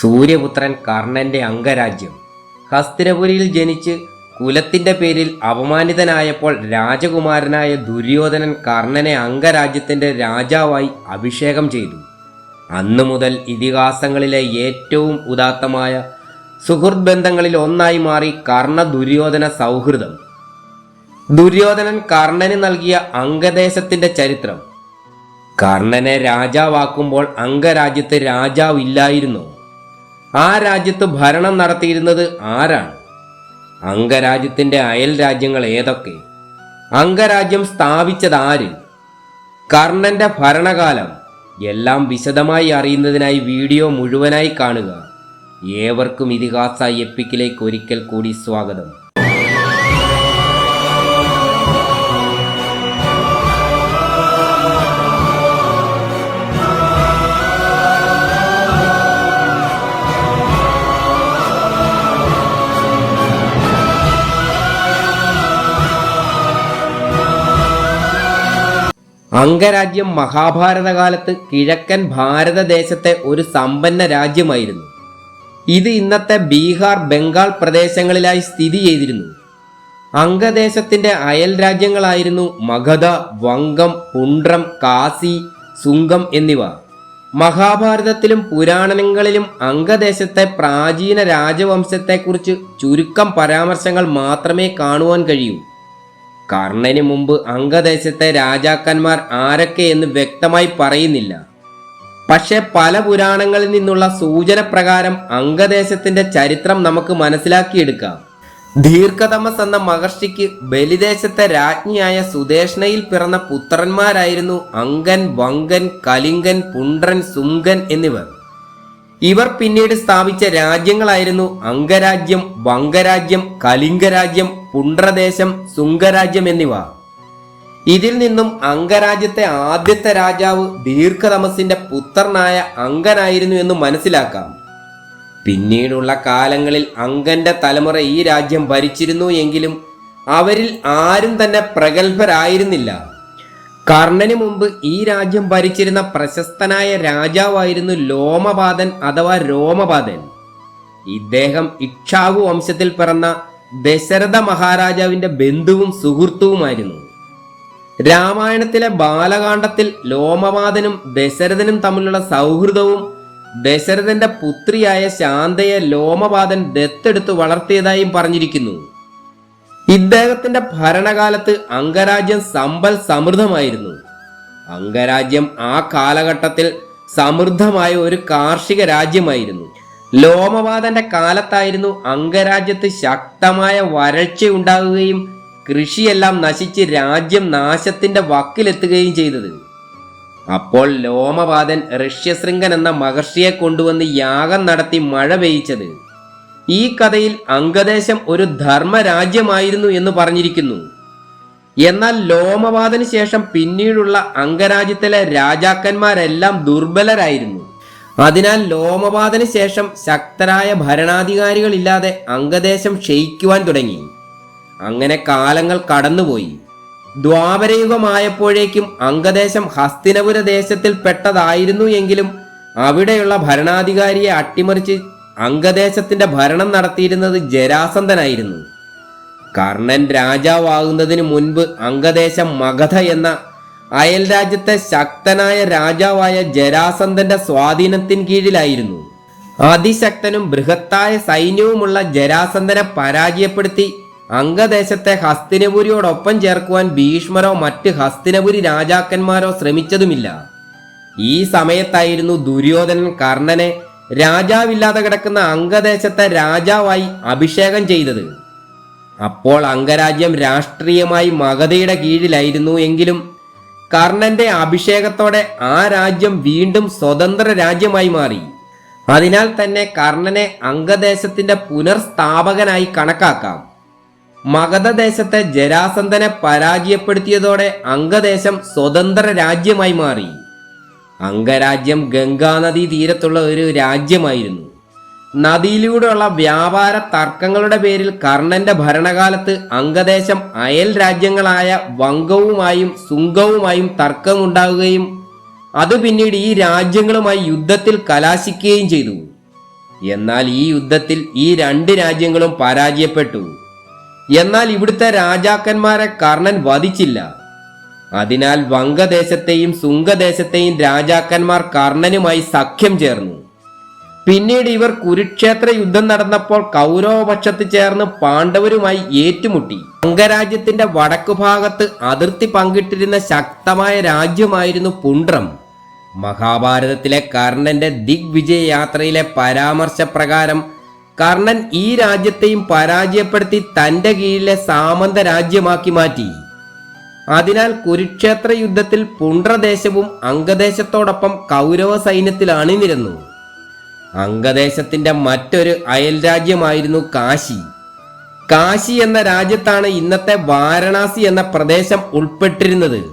സൂര്യപുത്രൻ കർണന്റെ അംഗരാജ്യം. ഹസ്തിനപുരിയിൽ ജനിച്ച് കുലത്തിന്റെ പേരിൽ അപമാനിതനായപ്പോൾ രാജകുമാരനായ ദുര്യോധനൻ കർണനെ അംഗരാജ്യത്തിന്റെ രാജാവായി അഭിഷേകം ചെയ്തു. അന്നു മുതൽ ഇതിഹാസങ്ങളിലെ ഏറ്റവും ഉദാത്തമായ സുഹൃത് ബന്ധങ്ങളിൽ ഒന്നായി മാറി കർണ ദുര്യോധന സൗഹൃദം. ദുര്യോധനൻ കർണന് നൽകിയ അംഗദേശത്തിന്റെ ചരിത്രം. കർണനെ രാജാവാക്കുമ്പോൾ അംഗരാജ്യത്ത് രാജാവില്ലായിരുന്നു ആ രാജ്യത്ത് ഭരണം നടത്തിയിരുന്നത് ആരാണ്? അംഗരാജ്യത്തിന്റെ അയൽ രാജ്യങ്ങൾ ഏതൊക്കെ? അംഗരാജ്യം സ്ഥാപിച്ചത് ആര്? കർണന്റെ ഭരണകാലം എല്ലാം വിശദമായി അറിയുന്നതിനായി വീഡിയോ മുഴുവനായി കാണുക. ഏവർക്കും ഇതിഹാസ എപ്പിക്കിലേക്ക് ഒരിക്കൽ കൂടി സ്വാഗതം. അംഗരാജ്യം മഹാഭാരത കാലത്ത് കിഴക്കൻ ഭാരതദേശത്തെ ഒരു സമ്പന്ന രാജ്യമായിരുന്നു. ഇത് ഇന്നത്തെ ബീഹാർ ബംഗാൾ പ്രദേശങ്ങളിലായി സ്ഥിതി ചെയ്തിരുന്നു. അംഗദേശത്തിന്റെ അയൽ രാജ്യങ്ങളായിരുന്നു മഗധ വങ്കം പുണ്ട്രം കാസി സുങ്കം എന്നിവ. മഹാഭാരതത്തിലും പുരാണങ്ങളിലും അംഗദേശത്തെ പ്രാചീന രാജവംശത്തെക്കുറിച്ച് ചുരുക്കം പരാമർശങ്ങൾ മാത്രമേ കാണുവാൻ കഴിയൂ. കർണന് മുമ്പ് അംഗദേശത്തെ രാജാക്കന്മാർ ആരൊക്കെ എന്ന് വ്യക്തമായി പറയുന്നില്ല. പക്ഷെ പല പുരാണങ്ങളിൽ നിന്നുള്ള സൂചന പ്രകാരം അംഗദേശത്തിന്റെ ചരിത്രം നമുക്ക് മനസ്സിലാക്കിയെടുക്കാം. ദീർഘതമസ് എന്ന മഹർഷിക്ക് ബലിദേശത്തെ രാജ്ഞിയായ സുദേഷ്ണയിൽ പിറന്ന പുത്രന്മാരായിരുന്നു അങ്കൻ വങ്കൻ കലിംഗൻ പുണ്ട്രൻ സുങ്കൻ എന്നിവർ. ഇവർ പിന്നീട് സ്ഥാപിച്ച രാജ്യങ്ങളായിരുന്നു അംഗരാജ്യം വംഗരാജ്യം കലിംഗരാജ്യം പുണ്ട്രദേശം സുംഗരാജ്യം എന്നിവ. ഇതിൽ നിന്നും അംഗരാജ്യത്തെ ആദ്യത്തെ രാജാവ് ദീർഘതമസിന്റെ പുത്രനായ അംഗനായിരുന്നു എന്ന് മനസ്സിലാക്കാം. പിന്നീടുള്ള കാലങ്ങളിൽ അംഗന്റെ തലമുറ ഈ രാജ്യം ഭരിച്ചിരുന്നു എങ്കിലും അവരിൽ ആരും തന്നെ പ്രഗത്ഭരായിരുന്നില്ല. കർണന് മുമ്പ് ഈ രാജ്യം ഭരിച്ചിരുന്ന പ്രശസ്തനായ രാജാവായിരുന്നു ലോമപാതൻ അഥവാ രോമപാതൻ ഇദ്ദേഹം ഇക്ഷാവു വംശത്തിൽ പിറന്ന ദശരഥ മഹാരാജാവിന്റെ ബന്ധുവും സുഹൃത്തുവുമായിരുന്നു. രാമായണത്തിലെ ബാലകാണ്ഡത്തിൽ ലോമപാതനും ദശരഥനും തമ്മിലുള്ള സൗഹൃദവും ദശരഥന്റെ പുത്രിയായ ശാന്തയെ ലോമപാതൻ ദത്തെടുത്ത് വളർത്തിയതായും പറഞ്ഞിരിക്കുന്നു. ഇദ്ദേഹത്തിന്റെ ഭരണകാലത്ത് അംഗരാജ്യം സമ്പൽ സമൃദ്ധമായിരുന്നു. അംഗരാജ്യം ആ കാലഘട്ടത്തിൽ സമൃദ്ധമായ ഒരു കാർഷിക രാജ്യമായിരുന്നു. ലോമവാദന്റെ കാലത്തായിരുന്നു അംഗരാജ്യത്ത് ശക്തമായ വരൾച്ച ഉണ്ടാകുകയും കൃഷിയെല്ലാം നശിച്ച് രാജ്യം നാശത്തിന്റെ വക്കിലെത്തുകയും ചെയ്തത്. അപ്പോൾ ലോമവാദൻ ഋഷ്യശൃംഗൻ എന്ന മഹർഷിയെ കൊണ്ടുവന്ന് യാഗം നടത്തി മഴ പെയ്ച്ചത് ഈ കഥയിൽ അംഗദേശം ഒരു ധർമ്മരാജ്യമായിരുന്നു എന്ന് പറഞ്ഞിരിക്കുന്നു. എന്നാൽ ലോമവാദന് ശേഷം പിന്നീടുള്ള അംഗരാജ്യത്തിലെ രാജാക്കന്മാരെല്ലാം ദുർബലരായിരുന്നു. അതിനാൽ ലോമപാതന് ശേഷം ശക്തരായ ഭരണാധികാരികളില്ലാതെ അംഗദേശം ക്ഷയിക്കുവാൻ തുടങ്ങി. അങ്ങനെ കാലങ്ങൾ കടന്നുപോയി. ദ്വാപരയുഗമായപ്പോഴേക്കും അംഗദേശം ഹസ്തിനപുര ദേശത്തിൽ പെട്ടതായിരുന്നു എങ്കിലും അവിടെയുള്ള ഭരണാധികാരിയെ അട്ടിമറിച്ച് അംഗദേശത്തിന്റെ ഭരണം നടത്തിയിരുന്നത് ജരാസന്ധനായിരുന്നു. കർണൻ രാജാവാകുന്നതിന് മുൻപ് അംഗദേശം മഗധ എന്ന അയൽ രാജ്യത്തെ ശക്തനായ രാജാവായ ജരാസന്ധന്റെ സ്വാധീനത്തിന് കീഴിലായിരുന്നു. അതിശക്തനും ബൃഹത്തായ സൈന്യവുമുള്ള ജരാസന്ധനെ പരാജയപ്പെടുത്തി അംഗദേശത്തെ ഹസ്തിനപുരിയോടൊപ്പം ചേർക്കുവാൻ ഭീഷ്മരോ മറ്റ് ഹസ്തിനപുരി രാജാക്കന്മാരോ ശ്രമിച്ചതുമില്ല. ഈ സമയത്തായിരുന്നു ദുര്യോധനൻ കർണനെ രാജാവില്ലാതെ കിടക്കുന്ന അംഗദേശത്തെ രാജാവായി അഭിഷേകം ചെയ്തത്. അപ്പോൾ അംഗരാജ്യം രാഷ്ട്രീയമായി മഗധയുടെ കീഴിലായിരുന്നു എങ്കിലും കർണന്റെ അഭിഷേകത്തോടെ ആ രാജ്യം വീണ്ടും സ്വതന്ത്ര രാജ്യമായി മാറി. അതിനാൽ തന്നെ കർണനെ അംഗദേശത്തിന്റെ പുനർസ്ഥാപകനായി കണക്കാക്കാം. മഗധദേശത്തെ ജരാസന്ധനെ പരാജയപ്പെടുത്തിയതോടെ അംഗദേശം സ്വതന്ത്ര രാജ്യമായി മാറി. അംഗരാജ്യം ഗംഗാനദി തീരത്തുള്ള ഒരു രാജ്യമായിരുന്നു. നദിയിലൂടെയുള്ള വ്യാപാര തർക്കങ്ങളുടെ പേരിൽ കർണന്റെ ഭരണകാലത്ത് അംഗദേശം അയൽ രാജ്യങ്ങളായ വങ്കവുമായും സുങ്കവുമായും തർക്കമുണ്ടാവുകയും അത് പിന്നീട് ഈ രാജ്യങ്ങളുമായി യുദ്ധത്തിൽ കലാശിക്കുകയും ചെയ്തു. എന്നാൽ ഈ യുദ്ധത്തിൽ ഈ രണ്ട് രാജ്യങ്ങളും പരാജയപ്പെട്ടു. എന്നാൽ ഇവിടുത്തെ രാജാക്കന്മാരെ കർണൻ വധിച്ചില്ല. അതിനാൽ വംഗദേശത്തെയും സുംഗദേശത്തെയും രാജാക്കന്മാർ കർണനുമായി സഖ്യം ചേർന്നു. പിന്നീട് ഇവർ കുരുക്ഷേത്ര യുദ്ധം നടന്നപ്പോൾ കൗരവപക്ഷത്ത് ചേർന്ന് പാണ്ഡവരുമായി ഏറ്റുമുട്ടി. അംഗരാജ്യത്തിന്റെ വടക്കു ഭാഗത്ത് അതിർത്തി പങ്കിട്ടിരുന്ന ശക്തമായ രാജ്യമായിരുന്നു പുണ്ട്രം. മഹാഭാരതത്തിലെ കർണന്റെ ദിഗ്വിജയ യാത്രയിലെ പരാമർശപ്രകാരം കർണൻ ഈ രാജ്യത്തെയും പരാജയപ്പെടുത്തി തന്റെ കീഴിലെ സാമന്ത രാജ്യമാക്കി മാറ്റി. അതിനാൽ കുരുക്ഷേത്ര യുദ്ധത്തിൽ പുണ്ട്രദേശവും അംഗദേശത്തോടൊപ്പം കൗരവ സൈന്യത്തിൽ അണിനിരന്നു അംഗദേശത്തിന്റെ മറ്റൊരു അയൽ രാജ്യമായിരുന്നു കാശി. കാശി എന്ന രാജ്യത്താണ് ഇന്നത്തെ വാരണാസി എന്ന പ്രദേശം ഉൾപ്പെട്ടിരുന്നത്.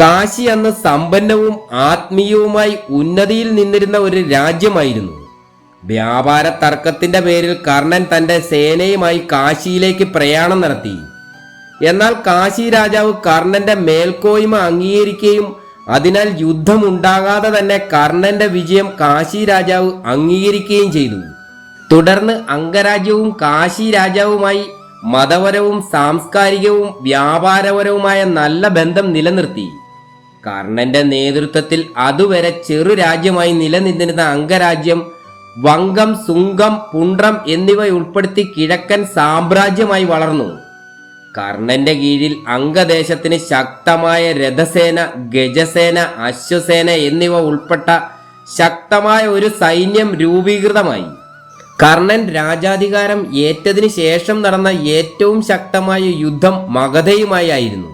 കാശി അന്ന് സമ്പന്നവും ആത്മീയവുമായി ഉന്നതിയിൽ നിന്നിരുന്ന ഒരു രാജ്യമായിരുന്നു. വ്യാപാര തർക്കത്തിന്റെ പേരിൽ കർണൻ തന്റെ സേനയുമായി കാശിയിലേക്ക് പ്രയാണം നടത്തി. എന്നാൽ കാശി രാജാവ് കർണന്റെ മേൽക്കോയ്മ അംഗീകരിക്കുകയും അതിനാൽ യുദ്ധമുണ്ടാകാതെ തന്നെ കർണന്റെ വിജയം കാശി രാജാവ് അംഗീകരിക്കുകയും ചെയ്തു. തുടർന്ന് അംഗരാജ്യവും കാശി രാജാവുമായി മതപരവും സാംസ്കാരികവും വ്യാപാരപരവുമായ നല്ല ബന്ധം നിലനിർത്തി. കർണന്റെ നേതൃത്വത്തിൽ അതുവരെ ചെറു രാജ്യമായി നിലനിന്നിരുന്ന അംഗരാജ്യം വങ്കം സുങ്കം പുണ്ട്രം എന്നിവ ഉൾപ്പെടുത്തി കിഴക്കൻ സാമ്രാജ്യമായി വളർന്നു. കർണന്റെ കീഴിൽ അംഗദേശത്തിന് ശക്തമായ രഥസേന ഗജസേന അശ്വസേന എന്നിവ ഉൾപ്പെട്ട ശക്തമായ ഒരു സൈന്യം രൂപീകൃതമായി. കർണൻ രാജാധികാരം ഏറ്റതിനു ശേഷം നടന്ന ഏറ്റവും ശക്തമായ യുദ്ധം മഗധയുമായി ആയിരുന്നു.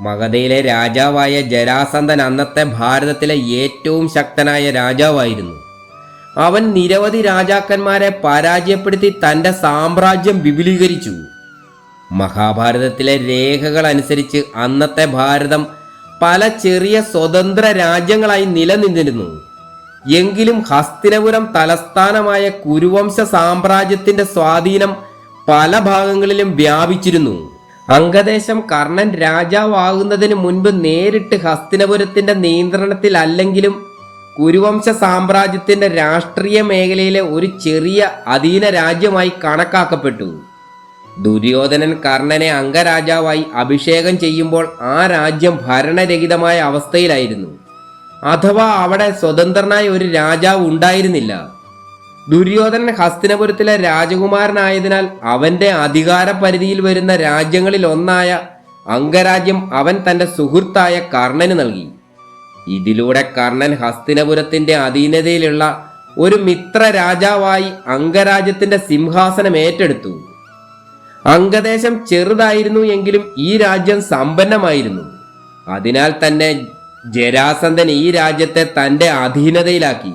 മഗധയിലെ രാജാവായ ജരാസന്ധൻ അന്നത്തെ ഭാരതത്തിലെ ഏറ്റവും ശക്തനായ രാജാവായിരുന്നു. അവൻ നിരവധി രാജാക്കന്മാരെ പരാജയപ്പെടുത്തി തന്റെ സാമ്രാജ്യം വിപുലീകരിച്ചു. മഹാഭാരതത്തിലെ രേഖകൾ അനുസരിച്ച് അന്നത്തെ ഭാരതം പല ചെറിയ സ്വതന്ത്ര രാജ്യങ്ങളായി നിലനിന്നിരുന്നു. എങ്കിലും ഹസ്തിനപുരം തലസ്ഥാനമായ കുരുവംശ സാമ്രാജ്യത്തിന്റെ സ്വാധീനം പല ഭാഗങ്ങളിലും വ്യാപിച്ചിരുന്നു. അംഗദേശം കർണൻ രാജാവാകുന്നതിന് മുൻപ് നേരിട്ട് ഹസ്തിനപുരത്തിന്റെ നിയന്ത്രണത്തിൽ അല്ലെങ്കിലും കുരുവംശ സാമ്രാജ്യത്തിന്റെ രാഷ്ട്രീയ മേഖലയിലെ ഒരു ചെറിയ അധീന രാജ്യമായി കണക്കാക്കപ്പെട്ടു. ദുര്യോധനൻ കർണനെ അംഗരാജാവായി അഭിഷേകം ചെയ്യുമ്പോൾ ആ രാജ്യം ഭരണരഹിതമായ അവസ്ഥയിലായിരുന്നു. അഥവാ അവിടെ സ്വതന്ത്രനായ ഒരു രാജാവ് ഉണ്ടായിരുന്നില്ല. ദുര്യോധനൻ ഹസ്തിനപുരത്തിലെ രാജകുമാരനായതിനാൽ അവന്റെ അധികാര പരിധിയിൽ വരുന്ന രാജ്യങ്ങളിൽ ഒന്നായ അംഗരാജ്യം അവൻ തന്റെ സുഹൃത്തായ കർണന് നൽകി. ഇതിലൂടെ കർണൻ ഹസ്തിനപുരത്തിന്റെ അധീനതയിലുള്ള ഒരു മിത്ര രാജാവായി അംഗരാജ്യത്തിന്റെ സിംഹാസനം ഏറ്റെടുത്തു. അംഗദേശം ചെറുതായിരുന്നു എങ്കിലും ഈ രാജ്യം സമ്പന്നമായിരുന്നു. അതിനാൽ തന്നെ ജരാസന്ധൻ ഈ രാജ്യത്തെ തന്റെ അധീനതയിലാക്കി.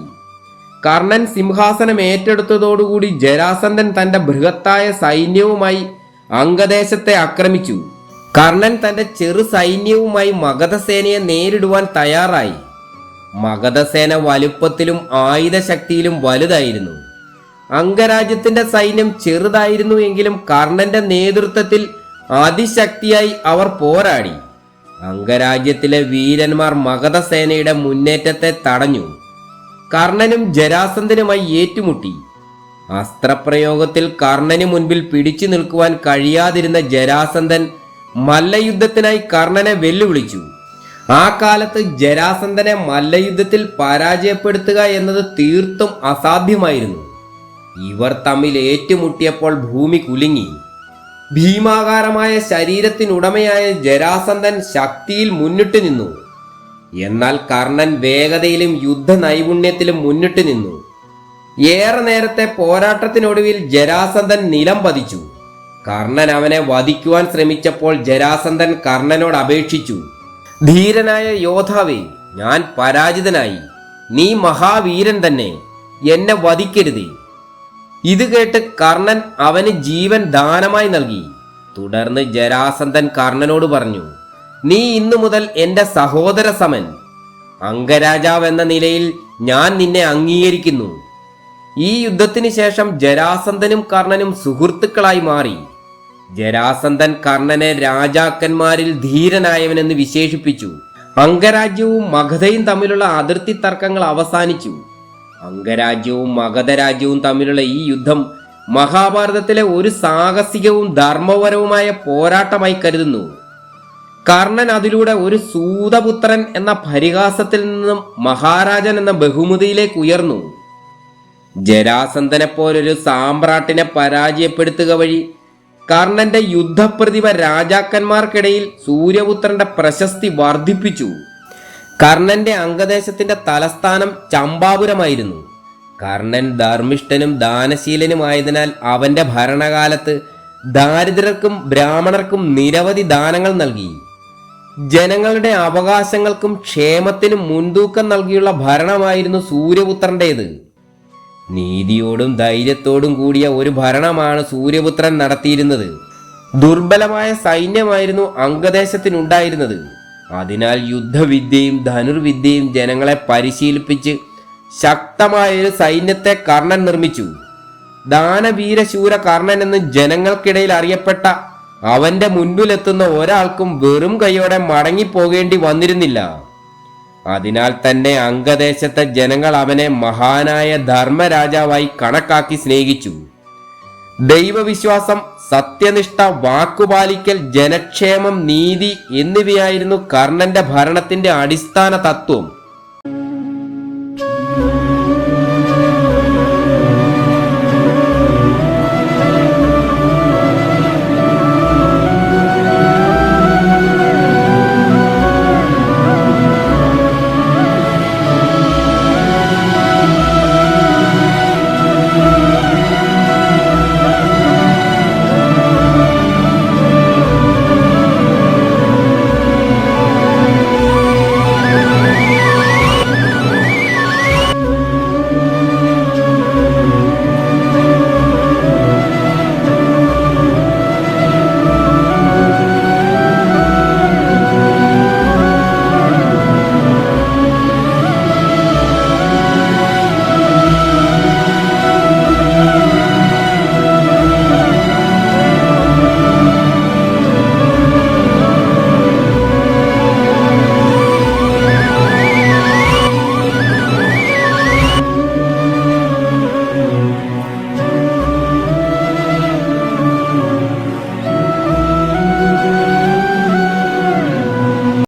കർണൻ സിംഹാസനം ഏറ്റെടുത്തതോടുകൂടി ജരാസന്ധൻ തന്റെ ബൃഹത്തായ സൈന്യവുമായി അംഗദേശത്തെ ആക്രമിച്ചു. കർണൻ തന്റെ ചെറു സൈന്യവുമായി മഗധസേനയെ നേരിടുവാൻ തയ്യാറായി. മഗധസേന വലുപ്പത്തിലും ആയുധശക്തിയിലും വലുതായിരുന്നു. അംഗരാജ്യത്തിന്റെ സൈന്യം ചെറുതായിരുന്നു എങ്കിലും കർണന്റെ നേതൃത്വത്തിൽ അതിശക്തിയായി അവർ പോരാടി. അംഗരാജ്യത്തിലെ വീരന്മാർ മഗധസേനയുടെ മുന്നേറ്റത്തെ തടഞ്ഞു. കർണനും ജരാസന്ധനുമായി ഏറ്റുമുട്ടി. അസ്ത്രപ്രയോഗത്തിൽ കർണന് മുൻപിൽ പിടിച്ചു നിൽക്കുവാൻ കഴിയാതിരുന്ന ജരാസന്ധൻ മല്ലയുദ്ധത്തിനായി കർണനെ വെല്ലുവിളിച്ചു. ആ കാലത്ത് ജരാസന്ധനെ മല്ലയുദ്ധത്തിൽ പരാജയപ്പെടുത്തുക എന്നത് തീർത്തും അസാധ്യമായിരുന്നു. ഇവർ തമ്മിൽ ഏറ്റുമുട്ടിയപ്പോൾ ഭൂമി കുലുങ്ങി. ഭീമാകാരമായ ശരീരത്തിനുടമയായ ജരാസന്ധൻ ശക്തിയിൽ മുന്നിട്ട് നിന്നു. എന്നാൽ കർണൻ വേഗതയിലും യുദ്ധ നൈപുണ്യത്തിലും മുന്നിട്ട് നിന്നു. ഏറെ നേരത്തെ പോരാട്ടത്തിനൊടുവിൽ ജരാസന്ധൻ നിലം പതിച്ചു. കർണൻ അവനെ വധിക്കുവാൻ ശ്രമിച്ചപ്പോൾ ജരാസന്ധൻ കർണനോട് അപേക്ഷിച്ചു. ധീരനായ യോദ്ധാവേ ഞാൻ പരാജിതനായി. നീ മഹാവീരൻ തന്നെ. എന്നെ വധിക്കരുതേ. ഇത് കേട്ട് കർണൻ അവന് ജീവൻ ദാനമായി നൽകി. തുടർന്ന് ജരാസന്ധൻ കർണനോട് പറഞ്ഞു നീ ഇന്നു മുതൽ എന്റെ സഹോദര സമൻ. അംഗരാജാവ് എന്ന നിലയിൽ ഞാൻ നിന്നെ അംഗീകരിക്കുന്നു. ഈ യുദ്ധത്തിന് ശേഷം ജരാസന്ധനും കർണനും സുഹൃത്തുക്കളായി മാറി. ജരാസന്ധൻ കർണനെ രാജാക്കന്മാരിൽ ധീരനായവനെന്ന് വിശേഷിപ്പിച്ചു. അംഗരാജ്യവും മഗധയും തമ്മിലുള്ള അതിർത്തി തർക്കങ്ങൾ അവസാനിച്ചു. അംഗരാജ്യവും മഗധരാജ്യവും തമ്മിലുള്ള ഈ യുദ്ധം മഹാഭാരതത്തിലെ ഒരു സാഹസികവും ധർമ്മപരവുമായ പോരാട്ടമായി കരുതുന്നു. കർണൻ അതിലൂടെ ഒരു സൂതപുത്രൻ എന്ന പരിഹാസത്തിൽ നിന്നും മഹാരാജൻ എന്ന ബഹുമതിയിലേക്ക് ഉയർന്നു. ജരാസന്ധനെ പോലൊരു സാമ്രാട്ടിനെ പരാജയപ്പെടുത്തുക വഴി കർണന്റെ യുദ്ധപ്രതിഭ രാജാക്കന്മാർക്കിടയിൽ സൂര്യപുത്രന്റെ പ്രശസ്തി വർദ്ധിപ്പിച്ചു. കർണന്റെ അംഗദേശത്തിന്റെ തലസ്ഥാനം ചമ്പാപുരമായിരുന്നു. കർണൻ ധർമ്മിഷ്ഠനും ദാനശീലനുമായതിനാൽ അവന്റെ ഭരണകാലത്ത് ദാരിദ്ര്യർക്കും ബ്രാഹ്മണർക്കും നിരവധി ദാനങ്ങൾ നൽകി. ജനങ്ങളുടെ അവകാശങ്ങൾക്കും ക്ഷേമത്തിനും മുൻതൂക്കം നൽകിയുള്ള ഭരണമായിരുന്നു സൂര്യപുത്രന്റേത്. നീതിയോടും ധൈര്യത്തോടും കൂടിയ ഒരു ഭരണമാണ് സൂര്യപുത്രൻ നടത്തിയിരുന്നത്. ദുർബലമായ സൈന്യമായിരുന്നു അംഗദേശത്തിനുണ്ടായിരുന്നത്. അതിനാൽ യുദ്ധവിദ്യയും ധനുർവിദ്യയും ജനങ്ങളെ പരിശീലിപ്പിച്ച് ശക്തമായൊരു സൈന്യത്തെ കർണൻ നിർമ്മിച്ചു. ദാനവീരശൂര കർണൻ എന്ന് ജനങ്ങൾക്കിടയിൽ അറിയപ്പെട്ട അവന്റെ മുൻപിലെത്തുന്ന ഒരാൾക്കും വെറും കൈയോടെ മടങ്ങിപ്പോകേണ്ടി വന്നിരുന്നില്ല. അതിനാൽ തന്നെ അംഗദേശത്തെ ജനങ്ങൾ അവനെ മഹാനായ ധർമ്മരാജാവായി കണക്കാക്കി സ്നേഹിച്ചു. ദൈവവിശ്വാസം സത്യനിഷ്ഠ വാക്കുപാലിക്കൽ ജനക്ഷേമം നീതി എന്നിവയായിരുന്നു കർണന്റെ ഭരണത്തിന്റെ അടിസ്ഥാന തത്വം.